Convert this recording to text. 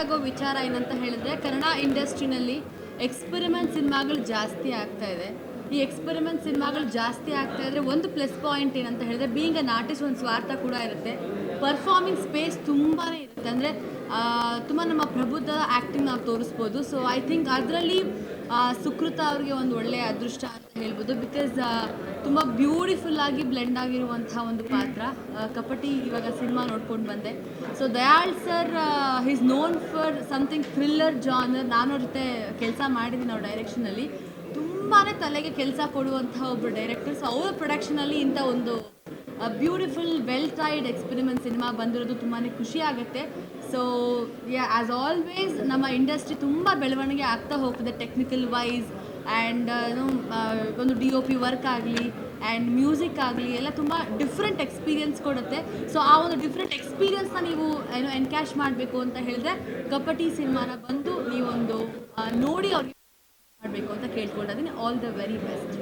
ಆಗೋ ವಿಚಾರ ಏನಂತ ಹೇಳಿದ್ರೆ, ಕನ್ನಡ ಇಂಡಸ್ಟ್ರಿನಲ್ಲಿ ಎಕ್ಸ್ಪೆರಿಮೆಂಟ್ ಸಿನಿಮಾಗಳು ಜಾಸ್ತಿ ಆಗ್ತಾ ಇದೆ. ಈ ಎಕ್ಸ್ಪೆರಿಮೆಂಟ್ ಸಿನಿಮಾಗಳು ಜಾಸ್ತಿ ಆಗ್ತಾ ಇದ್ರೆ ಒಂದು ಪ್ಲಸ್ ಪಾಯಿಂಟ್ ಏನಂತ ಹೇಳಿದ್ರೆ ಬೀಯಿಂಗ್ ಅನ್ ಆರ್ಟಿಸ್ಟ್ ಒಂದು ಸ್ವಾರ್ಥ ಕೂಡ ಇರುತ್ತೆ. ಪರ್ಫಾರ್ಮಿಂಗ್ ಸ್ಪೇಸ್ ತುಂಬಾ ಇರುತ್ತೆ. ಅಂದರೆ ತುಂಬ ನಮ್ಮ ಪ್ರಬುದ್ಧ ಆ್ಯಕ್ಟಿಂಗ್ ನಾವು ತೋರಿಸ್ಬೋದು. ಸೊ ಐ ಥಿಂಕ್ ಅದರಲ್ಲಿ ಸುಕೃತ ಅವ್ರಿಗೆ ಒಂದು ಒಳ್ಳೆಯ ಅದೃಷ್ಟ ಅಂತ ಹೇಳ್ಬೋದು. ಬಿಕಾಸ್ ತುಂಬ ಬ್ಯೂಟಿಫುಲ್ ಆಗಿ ಬ್ಲೆಂಡ್ ಆಗಿರುವಂತಹ ಒಂದು ಪಾತ್ರ. ಕಪಟಿ ಇವಾಗ ಸಿನಿಮಾ ನೋಡ್ಕೊಂಡು ಬಂದೆ. So Dayal sir is known for something thriller genre ನಾನು ಅವ್ರ ಜೊತೆ ಕೆಲಸ ಮಾಡಿದ್ದೀನಿ ನಾವು ಡೈರೆಕ್ಷನಲ್ಲಿ ತುಂಬಾ ತಲೆಗೆ ಕೆಲಸ ಕೊಡುವಂತಹ ಒಬ್ಬರು ಡೈರೆಕ್ಟರ್ ಸೊ ಅವರ ಪ್ರೊಡಕ್ಷನಲ್ಲಿ ಇಂಥ ಒಂದು beautiful well tried experiment cinema ಬಂದಿರೋದು ತುಂಬಾ ಖುಷಿ ಆಗುತ್ತೆ. ಸೊ ಆ್ಯಸ್ ಆಲ್ವೇಸ್ ನಮ್ಮ ಇಂಡಸ್ಟ್ರಿ ತುಂಬ ಬೆಳವಣಿಗೆ ಆಗ್ತಾ ಹೋಗ್ತದೆ ಟೆಕ್ನಿಕಲ್ ವೈಸ್ ಆ್ಯಂಡ್ ಒಂದು ಡಿ ಒ ಪಿ ವರ್ಕ್ ಆಗಲಿ ಆ್ಯಂಡ್ ಮ್ಯೂಸಿಕ್ ಆಗಲಿ ಎಲ್ಲ ತುಂಬ ಡಿಫ್ರೆಂಟ್ ಎಕ್ಸ್ಪೀರಿಯನ್ಸ್ ಕೊಡುತ್ತೆ. ಸೊ ಆ ಒಂದು ಡಿಫ್ರೆಂಟ್ ಎಕ್ಸ್ಪೀರಿಯನ್ಸ್ನ ನೀವು ಏನು ಎನ್ಕ್ಯಾಶ್ ಮಾಡಬೇಕು ಅಂತ ಹೇಳಿದ್ರೆ ಕಪಟಿ ಸಿನಿಮಾನ ಬಂದು ನೀವೊಂದು ಆ, ನೋಡಿ ಅವ್ರಿಗೆ ಮಾಡಬೇಕು ಅಂತ ಕೇಳ್ಕೊಂಡಿದ್ದೀನಿ ಆಲ್ ದ ವೆರಿ ಬೆಸ್ಟ್